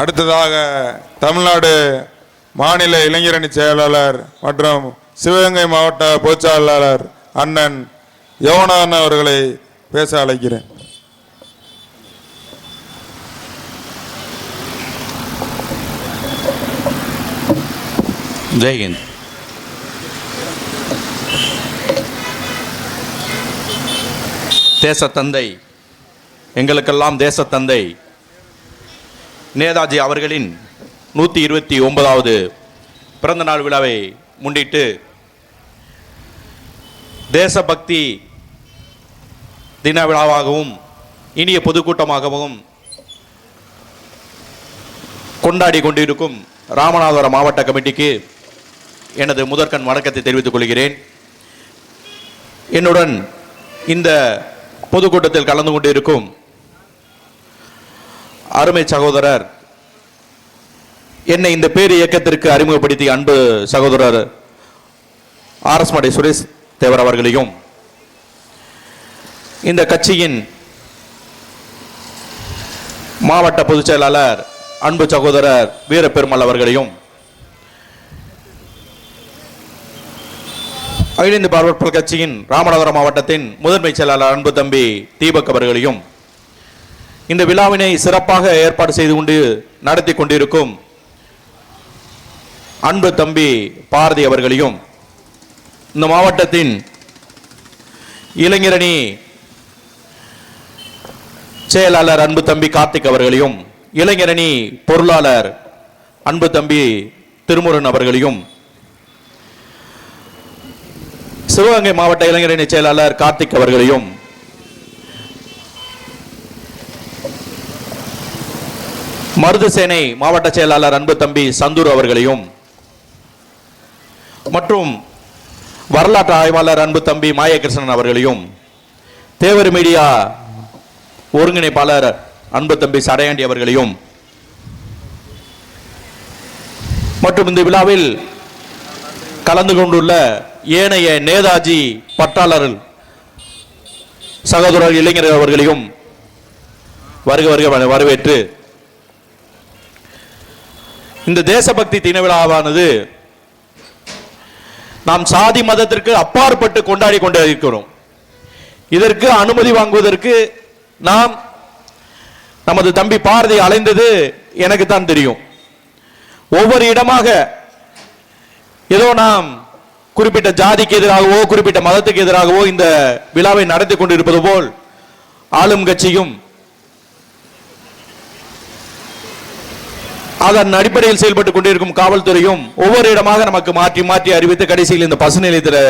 அடுத்ததாக தமிழ்நாடு மாநில இளைஞரணி செயலாளர் மற்றும் சிவகங்கை மாவட்ட பொதுச்செயலாளர் அண்ணன் யோகநாதன் அவர்களை பேச அழைக்கிறேன். ஜெய்ஹிந்த் தேசத்தந்தை. எங்களுக்கெல்லாம் தேசத்தந்தை. நேதாஜி அவர்களின் நூற்றி இருபத்தி ஒன்பதாவது பிறந்தநாள் விழாவை முன்னிட்டு தேசபக்தி தின விழாவாகவும் இனிய பொதுக்கூட்டமாகவும் கொண்டாடி கொண்டிருக்கும் ராமநாதபுரம் மாவட்ட கமிட்டிக்கு எனது முதற்கண் வணக்கத்தை தெரிவித்துக் கொள்கிறேன். என்னுடன் இந்த பொதுக்கூட்டத்தில் கலந்து கொண்டிருக்கும் அருமை சகோதரர் என்னை இந்த பேர் இயக்கத்திற்கு அறிமுகப்படுத்திய அன்பு சகோதரர் ஆர் எஸ் மடை சுரேஷ் தேவர் அவர்களையும் இந்த கட்சியின் மாவட்ட பொதுச் செயலாளர் அன்பு சகோதரர் வீரப்பெருமாள் அவர்களையும் அகில இந்திய பார்வர்பல் கட்சியின் ராமநாதபுரம் மாவட்டத்தின் முதன்மைச் செயலாளர் அன்பு தம்பி தீபக் அவர்களையும் இந்த விழாவினை சிறப்பாக ஏற்பாடு செய்து கொண்டு நடத்தி கொண்டிருக்கும் அன்பு தம்பி பாரதி அவர்களையும் இந்த மாவட்டத்தின் இளைஞரணி செயலாளர் அன்பு தம்பி கார்த்திக் அவர்களையும் இளைஞரணி பொருளாளர் அன்பு தம்பி திருமுருகன் அவர்களையும் சிவகங்கை மாவட்ட இளைஞரணி செயலாளர் கார்த்திக் அவர்களையும் மருதுசேனை மாவட்ட செயலாளர் அன்பு தம்பி சந்தூர் அவர்களையும் மற்றும் வரலாற்று ஆய்வாளர் அன்பு தம்பி மாயகிருஷ்ணன் அவர்களையும் தேவர் மீடியா ஒருங்கிணைப்பாளர் அன்பு தம்பி சடையாண்டி அவர்களையும் மற்றும் இந்த விழாவில் கலந்து கொண்டுள்ள ஏனைய நேதாஜி பட்டாளர்கள் சகோதரர் இளைஞர் அவர்களையும் வருக வருக வரவேற்று இந்த தேசபக்தி தின விழாவானது நாம் சாதி மதத்திற்கு அப்பாற்பட்டு கொண்டாடி கொண்டே இருக்கிறோம். இதற்கு அனுமதி வாங்குவதற்கு நாம் நமது தம்பி பாரதி அலைந்தது எனக்கு தான் தெரியும். ஒவ்வொரு இடமாக ஏதோ நாம் குறிப்பிட்ட ஜாதிக்கு எதிராகவோ குறிப்பிட்ட மதத்துக்கு எதிராகவோ இந்த விழாவை நடத்தி கொண்டிருப்பது போல் ஆளும் கட்சியும் அதன் அடிப்படையில் செயல்பட்டுக் கொண்டிருக்கும் காவல்துறையும் ஒவ்வொரு இடமாக நமக்கு மாற்றி மாற்றி அறிவித்து கடைசியில் இந்த பசு நிலையத்தில்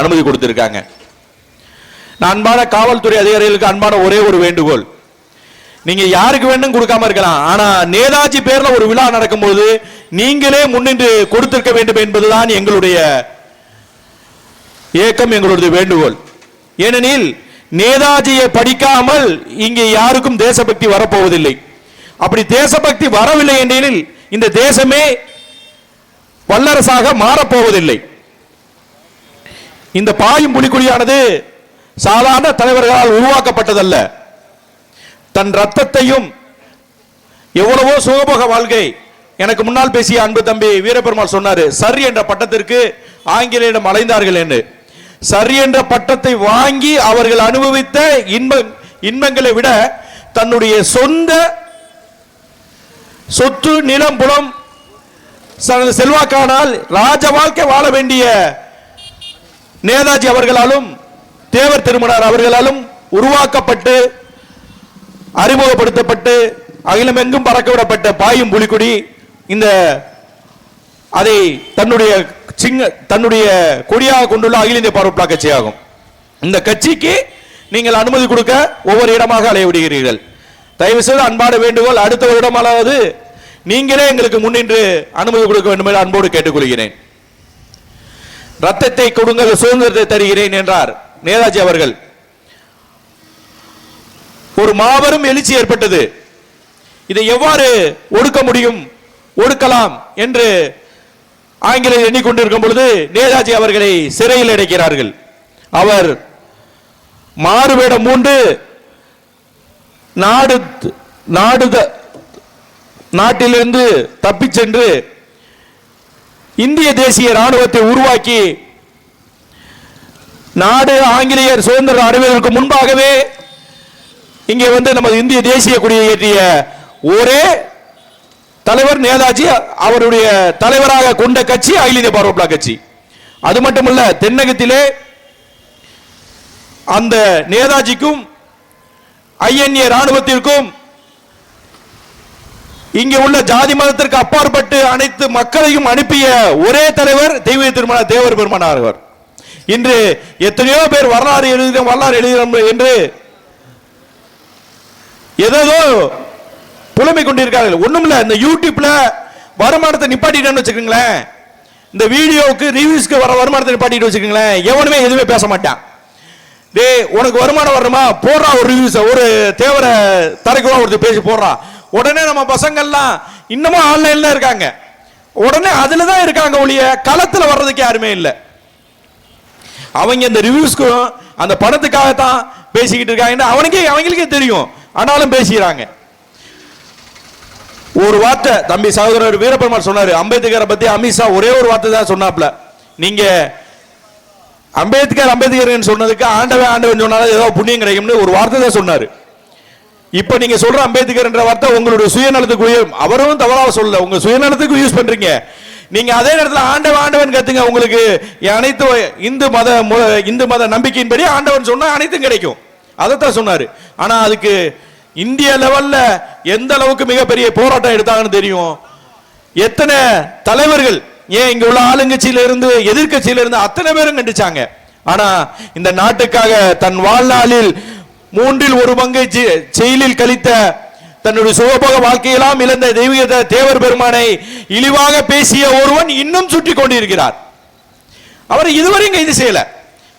அனுமதி கொடுத்திருக்காங்க. நான் அன்பான காவல்துறை அதிகாரிகளுக்கு அன்பான ஒரே ஒரு வேண்டுகோள். நீங்க யாருக்கு வேண்டும் கொடுக்காம இருக்கலாம். ஆனா நேதாஜி பேர்ல ஒரு விழா நடக்கும்போது நீங்களே முன்னின்று கொடுத்திருக்க வேண்டும் என்பதுதான் எங்களுடைய ஏக்கம் எங்களுடைய வேண்டுகோள். ஏனெனில் நேதாஜியை படிக்காமல் இங்கே யாருக்கும் தேசபக்தி வரப்போவதில்லை. அப்படி தேசபக்தி வரவில்லை என்றெனில் இந்த தேசமே வல்லரசாக மாறப்போவதில்லை. இந்த பாயும் புலிக்குழியானது சாதாரண தலைவர்களால் உருவாக்கப்பட்டதல்ல. தன் ரத்தத்தையும் எவ்வளவோ சுகபோக வாழ்க்கை எனக்கு முன்னால் பேசிய அன்பு தம்பி வீரபெருமாள் சொன்னாரு சரி என்ற பட்டத்திற்கு ஆங்கிலேயிடம் அலைந்தார்கள் என்று. சரி என்ற பட்டத்தை வாங்கி அவர்கள் அனுபவித்த இன்ப இன்பங்களை விட தன்னுடைய சொந்த சொத்து நிலம் புலம். ச- செல்வாக்கானால் ராஜ வாழ்க்கை வாழ வேண்டிய நேதாஜி அவர்களாலும் தேவர் திருமணர் அவர்களாலும் உருவாக்கப்பட்டு அறிமுகப்படுத்தப்பட்டு அகிலமெங்கும் பறக்க விடப்பட்ட பாயும் புலிக்குடி இந்த அதை தன்னுடைய சிங்க தன்னுடைய கொடியாக கொண்டுள்ள அகில இந்திய பார்வப்பா கட்சியாகும். இந்த கட்சிக்கு நீங்கள் அனுமதி கொடுக்க ஒவ்வொரு இடமாக அலைய விடுகிறீர்கள். தயவு செய்து அன்பான வேண்டுகோள் அடுத்த வருடம் அதாவது நீங்களே எங்களுக்கு முன்னின்று அனுமதி கொடுக்க வேண்டும் என்று அன்போடு கேட்டுக்கொள்கிறேன். ரத்தத்தை கொடுங்கள் சுதந்திரத்தை தருகிறேன் என்றார் நேதாஜி அவர்கள். ஒரு மாபெரும் எழுச்சி ஏற்பட்டது. இதை எவ்வாறு ஒடுக்க முடியும் ஒடுக்கலாம் என்று ஆங்கிலேயர் எண்ணிக்கொண்டிருக்கும் பொழுது நேதாஜி அவர்களை சிறையில் அடைக்கிறார்கள். அவர் மாறுவேடம் மூன்று நாடு நாடு நாட்டிலிருந்து தப்பிச் சென்று இந்திய தேசிய ராணுவத்தை உருவாக்கி நாடு ஆங்கிலேயர் சுதந்திரம் அடைவதற்கு முன்பாகவே இங்கே வந்து நமது இந்திய தேசிய கொடியை ஏற்றிய ஒரே தலைவர் நேதாஜி அவருடைய தலைவராக கொண்ட கட்சி அகில இந்திய பார்வர்ட் கட்சி. அது மட்டுமல்ல தென்னகத்திலே அந்த நேதாஜிக்கும் ஐஎன்ஏ ராணுவத்திற்கும் இங்கே உள்ள ஜாதி மதத்திற்கு அப்பாற்பட்டு அனைத்து மக்களையும் அனுப்பிய ஒரே தலைவர் தெய்வ திருமண தேவர் பெருமானார் அவர் இன்று எத்தனையோ பேர் வரலாறு எழுதுகிறோம் வரலாறு எழுதுகிறோம் என்று ஏதோ புலமை கொண்டிருக்கார்கள் ஒண்ணும் இல்ல இந்த யூடியூப்ல வருமானத்தை நிப்பாட்டிட்டேன்னு வச்சுக்கோங்களேன். இந்த வீடியோவுக்கு ரிவ்யூஸ்க்கு வர வருமானத்தை நிப்பாட்டிட்டு வச்சுக்கோங்களேன். எவனுமே எதுவுமே பேச மாட்டான். டேய் உனக்கு வருமானம் வரணுமா? போடுறா ஒரு ரிவ்யூஸ் ஒரு தேவர தரைக்குள்ள ஒருத்தர் பேசி போடுறா. உடனே நம்ம பசங்கள்லாம் இன்னமும் ஆன்லைன்ல இருக்காங்க. உடனே அதுல தான் இருக்காங்க ஒழிய களத்துல வர்றதுக்கு யாருமே இல்லை. அவங்க இந்த ரிவ்யூஸ்க்கும் அந்த பணத்துக்காக தான் பேசிக்கிட்டு இருக்காங்க. அவனுக்கே அவங்களுக்கே தெரியும். ஆனாலும் பேசிக்கிறாங்க. ஒரு வார்த்தை தம்பி சகோதரர் வீரபெருமாள் சொன்னாரு. அம்பேத்கரை பத்தி அமித்ஷா ஒரே ஒரு வார்த்தை தான் சொன்னாப்ல நீங்க அம்பேத்கர் அம்பேத்கர் சொன்னதுக்கு ஆண்டவன் ஆண்டவன் சொன்னாலும் ஏதோ புண்ணியம் கிடைக்கும்னு ஒரு வார்த்தை தான் சொன்னார். இப்போ நீங்க சொல்ற அம்பேத்கர் என்ற வார்த்தை உங்களுடைய சுயநலத்துக்கு உய- அவரும் தவறாக சொல்லல. உங்க சுயநலத்துக்கு யூஸ் பண்றீங்க. நீங்க அதே நேரத்தில் ஆண்டவன் ஆண்டவன் கத்துங்க. உங்களுக்கு அனைத்து இந்து மத இந்து மத நம்பிக்கையின்படி ஆண்டவன் சொன்னா அனைத்தும் கிடைக்கும். அதைத்தான் சொன்னாரு. ஆனா அதுக்கு இந்திய லெவல்ல எந்த அளவுக்கு மிகப்பெரிய போராட்டம் எடுத்தாங்கன்னு தெரியும்? எத்தனை தலைவர்கள் ஏன் இங்க உள்ள ஆளுங்கட்சியில இருந்து எதிர்க்கட்சியில இருந்து அத்தனை பேரும் கண்டிச்சாங்க. ஆனா இந்த நாட்டுக்காக தன் வாழ்நாளில் மூன்றில் ஒரு பங்கை செயலில் கழித்த தன்னுடைய சுகபோக வாழ்க்கையெல்லாம் இழந்த தெய்வீக தேவர் பெருமானை இழிவாக பேசிய ஒருவன் இன்னும் சுற்றி கொண்டிருக்கிறார். அவர் இதுவரையும் கைது செய்யல.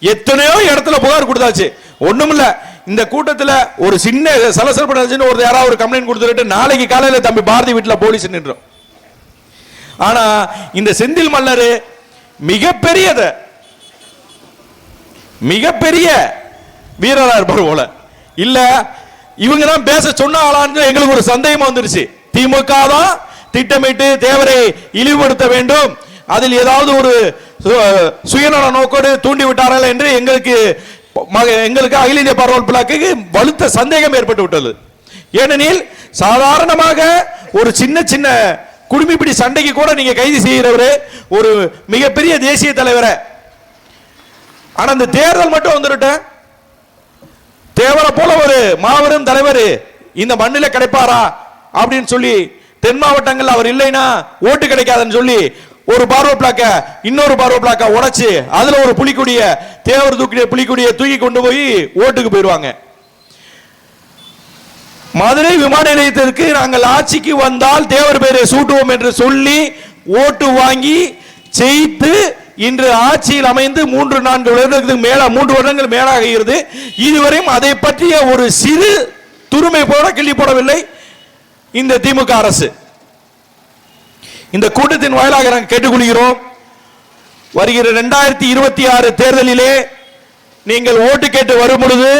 எத்தனையோ இடத்துல புகார் கொடுத்தாச்சு. ஒண்ணுமில்ல இந்த கூட்டத்துல ஒரு சின்ன சலசலப்பு ஒரு யாராவது ஒரு கம்ப்ளைண்ட் கொடுத்துட்டு நாளைக்கு காலையில தம்பி பாரதி வீட்டுல போலீஸ் நின்றோம் ஆனா இந்த செந்தில் மல்லர் மிகப்பெரியத மிகப்பெரிய வீரரா இருப்பார் போல. இல்ல இவங்க தான் பேச சொன்னாங்களான்னு எங்களுக்கு ஒரு சந்தேகம் வந்துருச்சு. திமுக தான் திட்டமிட்டு தேவரை இழிவுபடுத்த வேண்டும். அதில் ஏதாவது ஒரு சு- சுயநல நோக்கோடு தூண்டி விட்டார்கள் என்று எங்களுக்கு மக- எங்களுக்கு அகில இந்திய பரவல் பிளாக்கு வலுத்த சந்தேகம் ஏற்பட்டு விட்டது. ஏனெனில் சாதாரணமாக ஒரு சின்ன சின்ன குடும்பிப்பிடி சண்டைக்கு கூட நீங்க கைது செய்கிறவரு ஒரு மிகப்பெரிய தேசிய தலைவரை. ஆனா இந்த தேர்தல் மட்டும் வந்துருட்ட. தேவரை போல ஒரு மாபெரும் தலைவர் இந்த மண்ணில் கிடைப்பாரா அப்படின்னு சொல்லி தென் மாவட்டங்கள் அவர் இல்லைன்னா ஓட்டு கிடைக்காதுன்னு சொல்லி ஒரு பார்வை பிளாக்க இன்னொரு பார்வை பிளாக்க உடைச்சு அதுல ஒரு புலிக்குடிய தேவர் தூக்கிய புலிக்குடிய தூக்கி கொண்டு போய் ஓட்டுக்கு போயிடுவாங்க. மதுரை விமான நிலையத்திற்கு நாங்கள் ஆட்சிக்கு வந்தால் தேவர் பெயரை சூட்டுவோம் என்று சொல்லி ஓட்டு வாங்கி ஜெயித்து இன்று ஆட்சியில் அமைந்து மூன்று நான்கு வருடங்களுக்கு மேல மூன்று வருடங்கள் மேலாகிறது இதுவரையும் அதை பற்றிய ஒரு சிறு துருமை போட கிள்ளி போடவில்லை இந்த திமுக அரசு. இந்த கூட்டத்தின் வாயிலாக நாங்கள் கேட்டுக்கொள்கிறோம். வருகிற இரண்டாயிரத்தி இருபத்தி ஆறு தேர்தலிலே நீங்கள் ஓட்டு கேட்டு வரும் பொழுது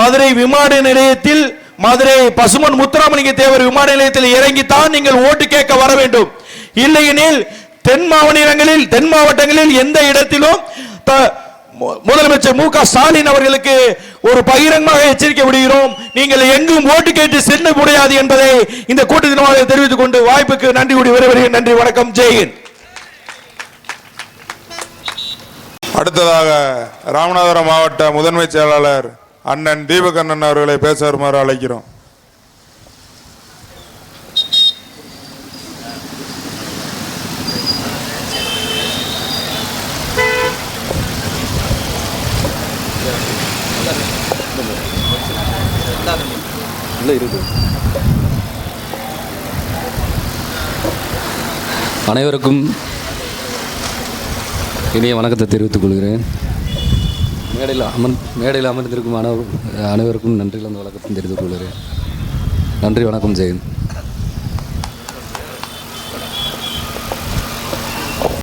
மதுரை விமான நிலையத்தில் மதுரை பசுமன் முத்துராமலிங்க தேவர் விமான நிலையத்தில் இறங்கித்தான் நீங்கள் ஓட்டு கேட்க வர வேண்டும். இல்லையெனில் தென் மாவட்டங்களில் தென் மாவட்டங்களில் எந்த இடத்திலும் த- முதலமைச்சர் மு க ஸ்டாலின் அவர்களுக்கு ஒரு பகிரங்கமாக எச்சரிக்கை விடுகிறோம். நீங்கள் எங்கும் ஓட்டு கேட்டு செல்ல முடியாது என்பதை இந்த கூட்டத்தின் மூலம் தெரிவித்துக் கொண்டு வாய்ப்புக்கு நன்றி கூடி வருகிறேன் நன்றி வணக்கம் ஜெயின் அடுத்ததாக ராமநாதபுரம் மாவட்ட முதன்மை செயலாளர் அண்ணன் தீபகண்ணன் அவர்களை பேச வருமாறு அழைக்கிறோம். அனைவருக்கும் இனிய வணக்கத்தை தெரிவித்துக் கொள்கிறேன். மேடையில் அமர் மேடையில் அமர்ந்திருக்கும் அனைவரும் அனைவருக்கும் நன்றிகள் அந்த வழக்கத்தின் தெரிவித்துக் கொள்கிறேன். நன்றி வணக்கம் ஜெயந்த்